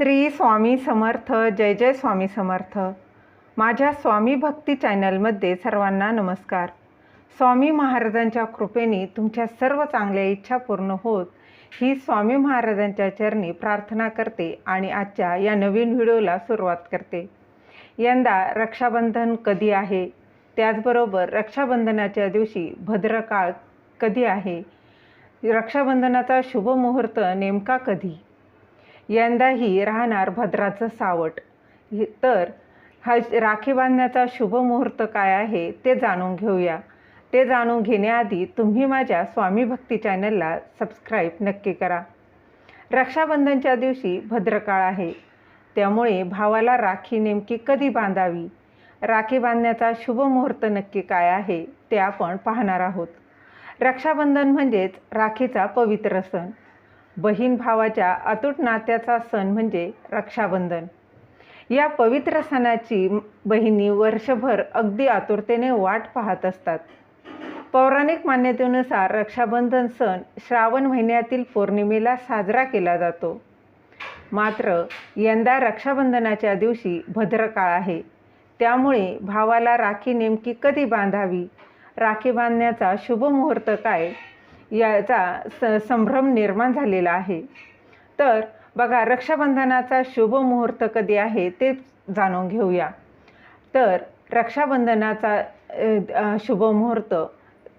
श्री स्वामी समर्थ जय जय स्वामी समर्थ. माझ्या स्वामी भक्ती चॅनलमध्ये सर्वांना नमस्कार. स्वामी महाराजांच्या कृपेने तुमच्या सर्व चांगल्या इच्छा पूर्ण होत ही स्वामी महाराजांच्या चरणी प्रार्थना करते आणि आजच्या या नवीन व्हिडिओला सुरुवात करते. यंदा रक्षाबंधन कधी आहे? त्याचबरोबर रक्षाबंधनाच्या दिवशी भद्रकाळ कधी आहे? रक्षाबंधनाचा शुभ मुहूर्त नेमका कधी? यंदाही राहणार भद्राचं सावट. हे- तर हज राखी बांधण्याचा शुभ मुहूर्त काय आहे ते जाणून घेऊया. ते जाणून घेण्याआधी तुम्ही माझ्या स्वामी भक्ती चॅनलला सबस्क्राईब नक्की करा. रक्षाबंधनच्या दिवशी भद्रकाळ आहे. त्यामुळे भावाला राखी नेमकी कधी बांधावी? राखी बांधण्याचा शुभ मुहूर्त नक्की काय आहे ते आपण पाहणार आहोत. रक्षाबंधन म्हणजेच राखीचा पवित्र सण. बहीण भावाच्या अतूट नात्याचा सण म्हणजे रक्षाबंधन. या पवित्र सणाची बहिणी वर्षभर अगदी आतुरतेने वाट पाहत असतात. पौराणिक मान्यतेनुसार रक्षाबंधन सण श्रावण महिन्यातील पौर्णिमेला साजरा केला जातो. मात्र यंदा रक्षाबंधनाच्या दिवशी भद्रकाळ आहे. त्यामुळे भावाला राखी नेमकी कधी बांधावी? राखी बांधण्याचा शुभ मुहूर्त काय? याचा स संभ्रम निर्माण झालेला आहे. तर बघा रक्षाबंधनाचा शुभ मुहूर्त कधी आहे ते जाणून घेऊया. तर रक्षाबंधनाचा शुभ मुहूर्त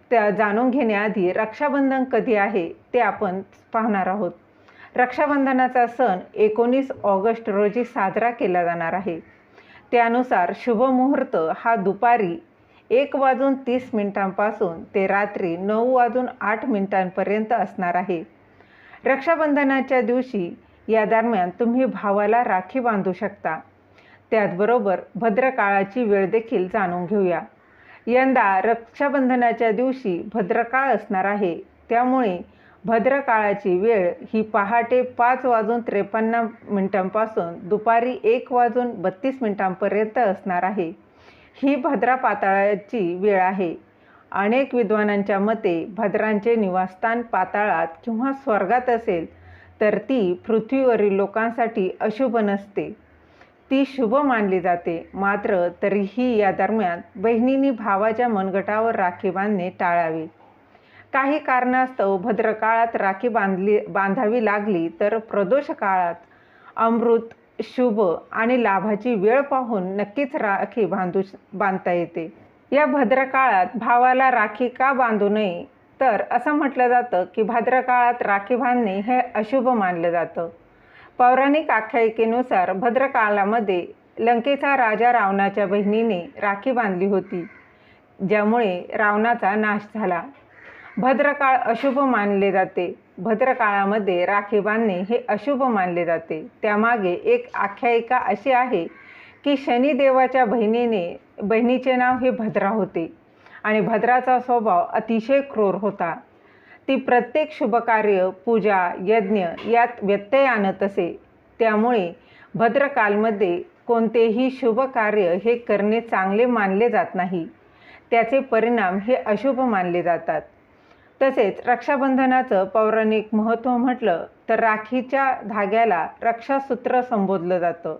त्या जाणून घेण्याआधी रक्षाबंधन कधी आहे ते आपण पाहणार आहोत. रक्षाबंधनाचा सण एकोणीस ऑगस्ट रोजी साजरा केला जाणार आहे. त्यानुसार शुभ मुहूर्त हा दुपारी एक वाजून तीस मिनिटांपासून ते रात्री नऊ वाजून आठ मिनिटांपर्यंत असणार आहे. रक्षाबंधनाच्या दिवशी या दरम्यान तुम्ही भावाला राखी बांधू शकता. त्याचबरोबर भद्रकाळाची वेळ देखील जाणून घेऊया. यंदा रक्षाबंधनाच्या दिवशी भद्रकाळ असणार आहे. त्यामुळे भद्रकाळाची वेळ ही पहाटे पाच वाजून त्रेपन्न मिनिटांपासून दुपारी एक वाजून बत्तीस मिनिटांपर्यंत असणार आहे. ही भद्रा पाताळाची वेळ आहे. अनेक विद्वानांच्या मते भद्रांचे निवासस्थान पाताळात किंवा स्वर्गात असेल तर ती पृथ्वीवरील लोकांसाठी अशुभ नसते. ती शुभ मानली जाते मात्र तरीही या दरम्यान बहिणींनी भावाच्या मनगटावर राखी बांधणे टाळावे. काही कारणास्तव भद्रकाळात राखी बांधली बांधावी लागली तर प्रदोष काळात अमृत शुभ आणि लाभाची वेळ पाहून नक्कीच राखी बांधू बांधता येते. या भद्रकाळात भावाला राखी का बांधू नये? तर असं म्हटलं जातं की भद्रकाळात राखी बांधणे हे अशुभ मानलं जातं. पौराणिक आख्यायिकेनुसार भद्रकाळामध्ये लंकेचा राजा रावणाच्या बहिणीने राखी बांधली होती ज्यामुळे रावणाचा नाश झाला. भद्रकाळ अशुभ मानले जाते. भद्रकाळामध्ये राखी बांधणे हे अशुभ मानले जाते. त्यामागे एक आख्यायिका अशी आहे की शनिदेवाच्या बहिणीने बहिणीचे नाव हे भद्रा होते आणि भद्राचा स्वभाव अतिशय क्रूर होता. ती प्रत्येक शुभकार्य पूजा यज्ञ यात व्यत्यय आणत असे. त्यामुळे भद्रकालमध्ये कोणतेही शुभ कार्य हे करणे चांगले मानले जात नाही. त्याचे परिणाम हे अशुभ मानले जातात. तसेच रक्षाबंधनाचं पौराणिक महत्त्व म्हटलं तर राखीच्या धाग्याला रक्षासूत्र संबोधलं जातं.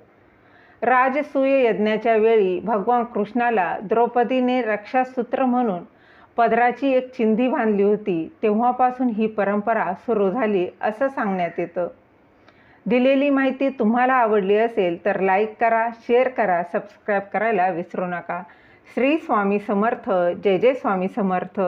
राजसूय यज्ञाच्या वेळी भगवान कृष्णाला द्रौपदीने रक्षासूत्र म्हणून पदराची एक चिंधी बांधली होती तेव्हापासून ही परंपरा सुरू झाली असं सांगण्यात येतं. दिलेली माहिती तुम्हाला आवडली असेल तर लाईक करा शेअर करा सबस्क्राईब करायला विसरू नका. श्री स्वामी समर्थ जय जय स्वामी समर्थ.